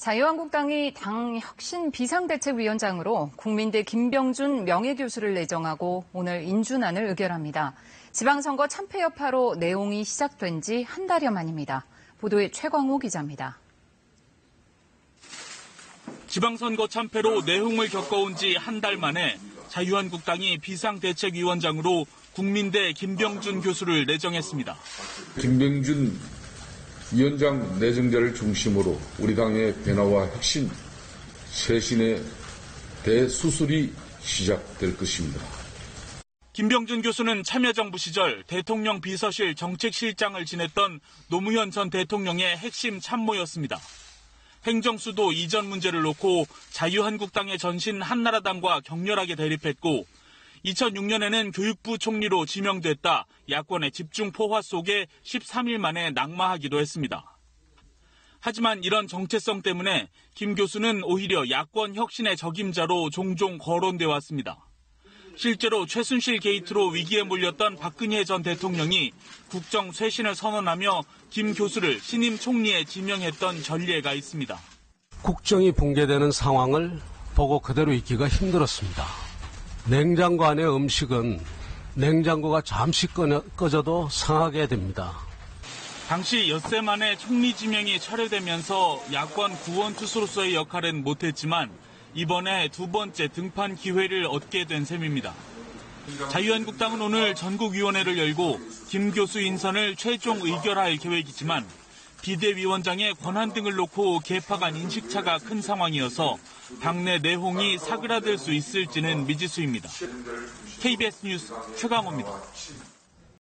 자유한국당이 당 혁신 비상대책위원장으로 국민대 김병준 명예교수를 내정하고 오늘 인준안을 의결합니다. 지방선거 참패 여파로 내용이 시작된 지 한 달여 만입니다. 보도에 최광호 기자입니다. 지방선거 참패로 내홍을 겪어온 지 한 달 만에 자유한국당이 비상대책위원장으로 국민대 김병준 교수를 내정했습니다. 김병준 위원장 내정자를 중심으로 우리 당의 변화와 혁신, 쇄신의 대수술이 시작될 것입니다. 김병준 교수는 참여정부 시절 대통령 비서실 정책실장을 지냈던 노무현 전 대통령의 핵심 참모였습니다. 행정수도 이전 문제를 놓고 자유한국당의 전신 한나라당과 격렬하게 대립했고 2006년에는 교육부 총리로 지명됐다 야권의 집중 포화 속에 13일 만에 낙마하기도 했습니다. 하지만 이런 정체성 때문에 김 교수는 오히려 야권 혁신의 적임자로 종종 거론돼 왔습니다. 실제로 최순실 게이트로 위기에 몰렸던 박근혜 전 대통령이 국정 쇄신을 선언하며 김 교수를 신임 총리에 지명했던 전례가 있습니다. 국정이 붕괴되는 상황을 보고 그대로 있기가 힘들었습니다. 냉장고 안의 음식은 냉장고가 잠시 꺼져도 상하게 됩니다. 당시 엿새 만에 총리 지명이 철회되면서 야권 구원 투수로서의 역할은 못했지만 이번에 두 번째 등판 기회를 얻게 된 셈입니다. 자유한국당은 오늘 전국위원회를 열고 김 교수 인선을 최종 의결할 계획이지만 비대위원장의 권한 등을 놓고 개파 간 인식차가 큰 상황이어서 당내 내홍이 사그라들 수 있을지는 미지수입니다. KBS 뉴스 최강호입니다.